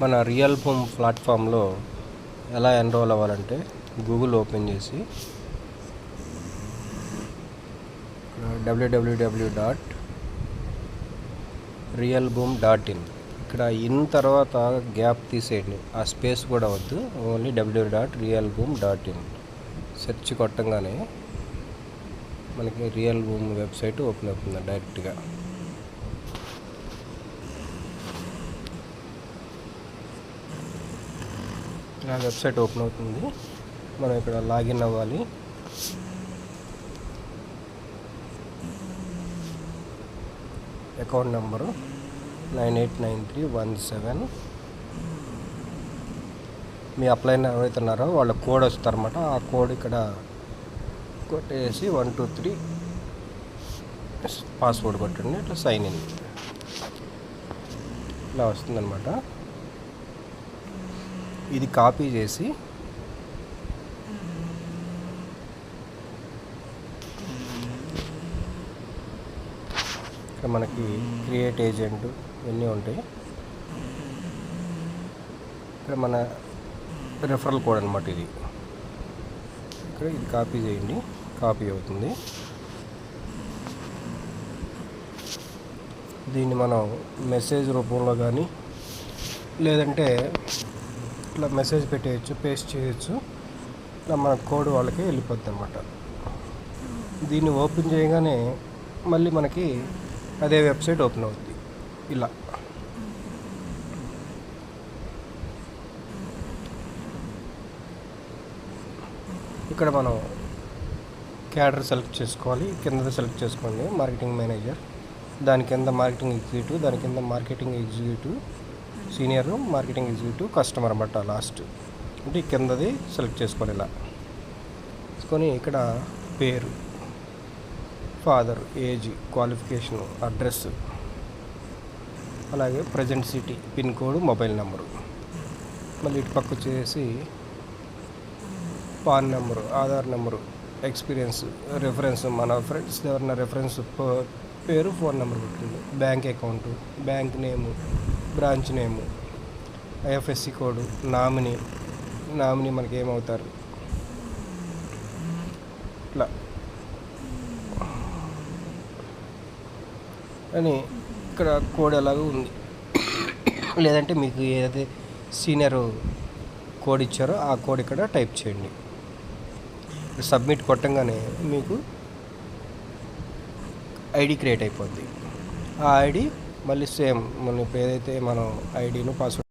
మన real home ప్లాట్ఫామ్లో ఎలా ఎన్రోల్ అవ్వాలంటే గూగుల్ ఓపెన్ చేసి డబ్ల్యూడబ్ల్యూడబ్ల్యూ dot real boom dot in. ఇక్కడ ఇన్ తర్వాత గ్యాప్ తీసేయండి. ఆ స్పేస్ కూడా వద్దు. Only W dot real boom dot in. Search కొట్టంగానే మనకి రియల్ బూమ్ వెబ్సైట్ ఓపెన్ అవుతుంది డైరెక్ట్గా. నా వెబ్సైట్ ఓపెన్ అవుతుంది. మనం ఇక్కడ లాగిన్ అవ్వాలి. Account number nine eight nine three one seven. మీ అప్లైన్ ఎవరైతే ఉన్నారో వాళ్ళ కోడ్ వస్తారన్నమాట. ఆ కోడ్ ఇక్కడ కొట్టేసి వన్ టూ త్రీ పాస్వర్డ్ కొట్టండి. ఇట్లా సైన్ ఇన్ ఇలా వస్తుందన్నమాట. ఇది కాపీ చేసి ఇక్కడ మనకి క్రియేట్ ఏజెంట్ ఇవన్నీ ఉంటాయి. ఇక్కడ మన రెఫరల్ కోడ్ అనమాట ఇది. ఇక్కడ ఇది కాపీ చేయండి కాపీ అవుతుంది. దీన్ని మనం మెసేజ్ రూపంలో కానీ లేదంటే ఇట్లా మెసేజ్ పెట్టేయచ్చు పేస్ట్ చేయొచ్చు. ఇట్లా మన కోడ్ వాళ్ళకి వెళ్ళిపోద్ది అనమాట దీన్ని ఓపెన్ చేయగానే మళ్ళీ మనకి అదే వెబ్సైట్ ఓపెన్ అవుద్ది. ఇలా. ఇక్కడ మనం క్యాడర్ సెలెక్ట్ చేసుకోవాలి. కింద సెలెక్ట్ చేసుకోండి. మార్కెటింగ్ మేనేజర్ దాని కింద మార్కెటింగ్ ఎగ్జిక్యూటివ్ దాని కింద marketing executive senior marketing executive customer అన్నమాట లాస్ట్. అంటే కిందది సెలెక్ట్ చేసుకోవాలి ఇలా. తీసుకొని ఇక్కడ పేరు ఫాదర్ ఏజ్ క్వాలిఫికేషన్ అడ్రస్ అలాగే present city pin code mobile number. మళ్ళీ ఇటు పక్క వచ్చేసి PAN number Aadhaar number experience reference మన ఫ్రెండ్స్ ఎవరైనా రెఫరెన్స్ పేరు ఫోన్ నెంబర్ పెట్టింది bank account bank name branch name IFSC code nominee nominee మనకి ఏమవుతారు ఇట్లా. అని ఇక్కడ కోడ్ ఎలాగో ఉంది. లేదంటే మీకు ఏదైతే సీనియర్ కోడ్ ఇచ్చారో ఆ కోడ్ ఇక్కడ టైప్ చేయండి. సబ్మిట్ కొట్టంగానే మీకు ఐడి క్రియేట్ అయిపోద్ది. ఆ ఐడి మళ్ళీ సేమ్ మనం ఏదైతే మనం ఐడిను పాస్వర్డ్